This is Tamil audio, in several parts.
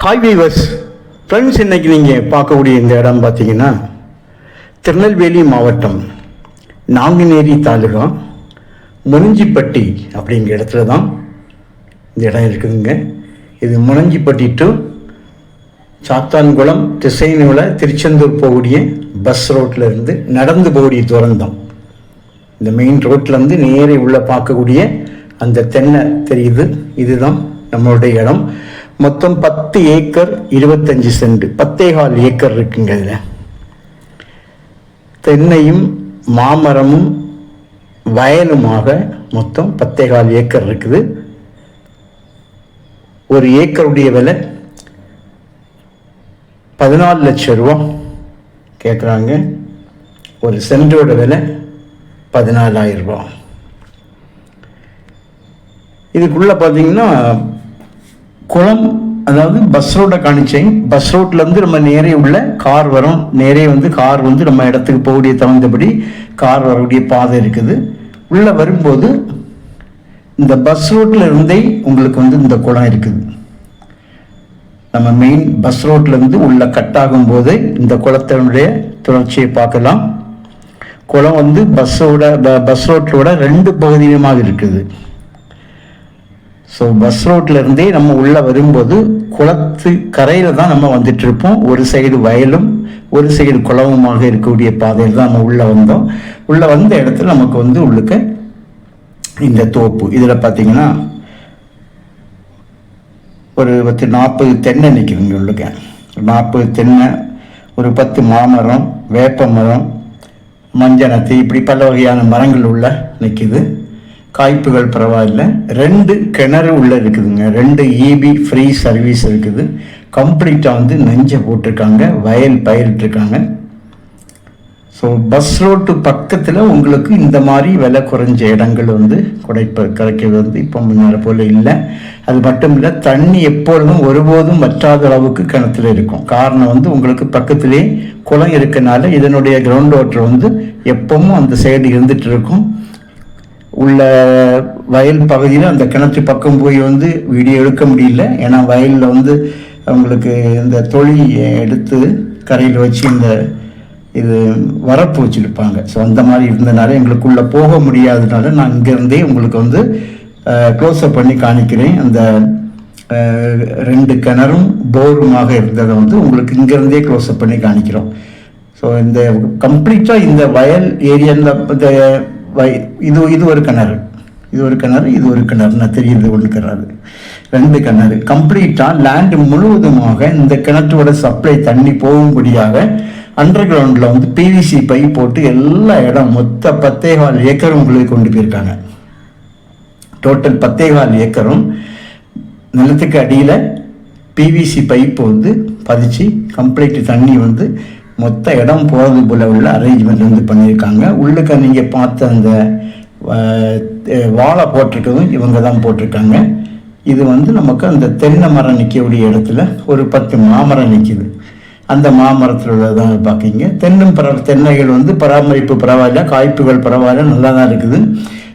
ஹாய் வீவர்ஸ் ஃப்ரெண்ட்ஸ் இன்னைக்கு நீங்கள் பார்க்கக்கூடிய இந்த இடம் பார்த்தீங்கன்னா திருநெல்வேலி மாவட்டம் நாங்குநேரி தாலுகா முனஞ்சிப்பட்டி அப்படிங்கிற இடத்துல தான் இந்த இடம் இருக்குதுங்க இது முனஞ்சிப்பட்டி டு சாத்தான்குளம் திசைனுல திருச்செந்தூர் போகக்கூடிய பஸ் ரோட்டில் இருந்து நடந்து போகக்கூடிய துரந்தம் இந்த மெயின் ரோட்லேருந்து நேரே உள்ளே பார்க்கக்கூடிய அந்த தென்னை தெரியுது. இதுதான் நம்மளுடைய இடம். மொத்தம் பத்து ஏக்கர் இருபத்தஞ்சு சென்ட். பத்தேகால் ஏக்கர் இருக்குங்க இதில். தென்னையும் மாமரமும் வயலுமாக மொத்தம் பத்தேகால் ஏக்கர் இருக்குது. ஒரு ஏக்கருடைய விலை பதினாலு லட்சம் ரூபா கேட்குறாங்க ஒரு சென்டோட விலை பதினாலாயிரம் ரூபா. இதுக்குள்ளே பார்த்தீங்கன்னா குளம் அதாவது பஸ் ரோட்டை காணிச்சேன். பஸ் ரோட்லேருந்து நம்ம நேரே உள்ள கார் வரும். நேரே வந்து கார் வந்து நம்ம இடத்துக்கு போகக்கூடிய தகுந்தபடி கார் வரக்கூடிய பாதை இருக்குது. உள்ளே வரும்போது இந்த பஸ் ரோட்டில் இருந்தே உங்களுக்கு வந்து இந்த குளம் இருக்குது. நம்ம மெயின் பஸ் ரோட்லேருந்து உள்ள கட் ஆகும் போது இந்த குளத்தினுடைய தொடர்ச்சியை பார்க்கலாம். குளம் வந்து பஸ்ஸோட பஸ் ரோட்டோட ரெண்டு பகுதியுமாக இருக்குது. ஸோ பஸ் ரோட்ல இருந்தே நம்ம உள்ளே வரும்போது குளத்து கரையில் தான் நம்ம வந்துட்டு இருப்போம். ஒரு சைடு வயலும் ஒரு சைடு குளமுமாக இருக்கக்கூடிய பாதையில் தான் நம்ம உள்ளே வந்தோம். உள்ளே வந்த இடத்துல நமக்கு வந்து உள்ளுக்க இந்த தோப்பு. இதில் பார்த்தீங்கன்னா ஒரு பத்து நாற்பது தென்னை நிற்குதுங்க உள்ளுக்க. நாற்பது தென்னை ஒரு பத்து மாமரம் வேப்ப மரம் மஞ்சனத்து இப்படி பல வகையான மரங்கள் உள்ள நிற்கிது காய்ப்புகள் பரவாயில்ல. ரெண்டு கிணறு உள்ளே இருக்குதுங்க. ரெண்டு இபி ஃப்ரீ சர்வீஸ் இருக்குது. கம்ப்ளீட்டாக வந்து நெஞ்சை போட்டிருக்காங்க. வயல் பயிரிட்டிருக்காங்க. ஸோ பஸ் ரோட்டு பக்கத்தில் உங்களுக்கு இந்த மாதிரி விலை குறைஞ்ச இடங்கள் வந்து குடைப்ப கிடைக்கிறது வந்து இப்போ முன்னேற போல் இல்லை. அது மட்டும் இல்லை தண்ணி எப்பொழுதும் ஒருபோதும் வற்றாத அளவுக்கு கிணத்துல இருக்கும். காரணம் வந்து உங்களுக்கு பக்கத்திலே குளம் இருக்கனால இதனுடைய கிரவுண்ட் வாட்டர் வந்து எப்பவும் அந்த சைடு இருந்துகிட்டு இருக்கும். உள்ள வயல் பகுதியில் அந்த கிணற்று பக்கம் போய் வந்து வீடியோ எடுக்க முடியல. ஏன்னா வயலில் வந்து அவங்களுக்கு இந்த தொழில் எடுத்து கரையில் வச்சு இந்த இது வரப்பு வச்சுருப்பாங்க. ஸோ அந்த மாதிரி இருந்தனால எங்களுக்குள்ளே போக முடியாததுனால நான் இங்கேருந்தே உங்களுக்கு வந்து க்ளோஸ்அப் பண்ணி காணிக்கிறேன் அந்த ரெண்டு கிணறும் போருமாக இருந்ததை வந்து உங்களுக்கு இங்கேருந்தே க்ளோஸ்அப் பண்ணி காணிக்கிறோம் ஸோ இந்த கம்ப்ளீட்டாக இந்த வயல் ஏரியாவில் இந்த இது இது ஒரு கிணறு. இது ஒரு கிணறு இது ஒரு கிணறுன்னு தெரியுது ஒன்று கிணறு ரெண்டு கிணறு. கம்ப்ளீட்டாக லேண்டு முழுவதுமாக இந்த கிணற்றோட சப்ளை தண்ணி போகும்படியாக அண்டர் கிரவுண்டில் வந்து பிவிசி பை போட்டு எல்லா இடம் மொத்த பத்தேகால் ஏக்கரும் உங்களுக்கு கொண்டு போயிருக்காங்க. டோட்டல் பத்தேகால் ஏக்கரும் நிலத்துக்கு அடியில் பிவிசி பைப்பு வந்து பதிச்சு கம்ப்ளீட் தண்ணி வந்து மொத்த இடம் போகிறது போல உள்ள அரேஞ்ச்மெண்ட் வந்து பண்ணியிருக்காங்க. உள்ளுக்க நீங்கள் பார்த்த அந்த வாழை போட்டிருக்கிறதும் இவங்க தான் போட்டிருக்காங்க. இது வந்து நமக்கு அந்த தென்னை மரம் நிற்கக்கூடிய இடத்துல ஒரு பத்து மாமரம் நிற்கிது அந்த மாமரத்தில் உள்ளதான் பார்க்கிங்க தென்னும் பர தென்னைகள் வந்து பராமரிப்பு பரவாயில்ல காய்ப்புகள் பரவாயில்ல நல்லா தான் இருக்குது.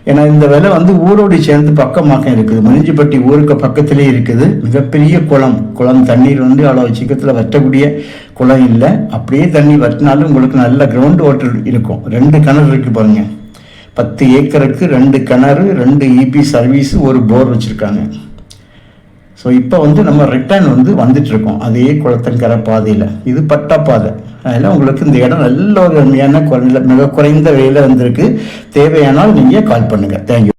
ஏன்னா இந்த விலை வந்து ஊரோடு சேர்ந்து பக்கமாக இருக்குது. முனிஞ்சிப்பட்டி ஊருக்கு பக்கத்திலே இருக்குது. மிகப்பெரிய குளம். குளம் தண்ணீர் வந்து அவ்வளோ சீக்கிரத்தில் வற்றக்கூடிய குளம் இல்லை. அப்படியே தண்ணி வட்டினாலும் உங்களுக்கு நல்ல கிரவுண்ட் வாட்டர் இருக்கும். ரெண்டு கிணறு இருக்குது பாருங்க. பத்து ஏக்கருக்கு ரெண்டு கிணறு ரெண்டு இபி சர்வீஸு ஒரு போர் வச்சுருக்காங்க. ஸோ இப்போ வந்து நம்ம ரிட்டர்ன் வந்து வந்துட்டுருக்கோம். அதே குளத்தங்கரை பாதையில். இது பட்டா பாதை. அதனால் உங்களுக்கு இந்த இடம் நல்ல ஒரு அருமையான குறை மிக குறைந்த விலையில் வந்திருக்கு. தேவையானால் நீங்கள் கால் பண்ணுங்கள் தேங்க்யூ